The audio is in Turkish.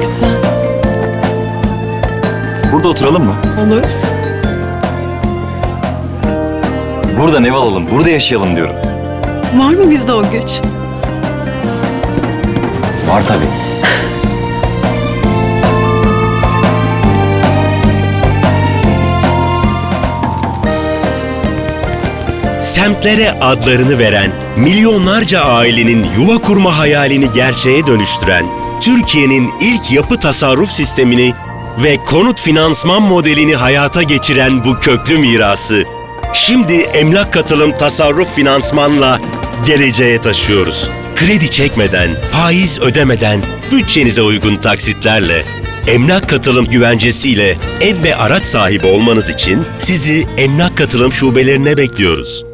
güzel. Burada oturalım mı? Olur. Buradan ev alalım, burada yaşayalım diyorum. Var mı bizde o güç? Var tabii. Semtlere adlarını veren, milyonlarca ailenin yuva kurma hayalini gerçeğe dönüştüren, Türkiye'nin ilk yapı tasarruf sistemini ve konut finansman modelini hayata geçiren bu köklü mirası, şimdi emlak katılım tasarruf finansmanla geleceğe taşıyoruz. Kredi çekmeden, faiz ödemeden, bütçenize uygun taksitlerle Emlak Katılım güvencesiyle ev ve araç sahibi olmanız için sizi Emlak Katılım şubelerine bekliyoruz.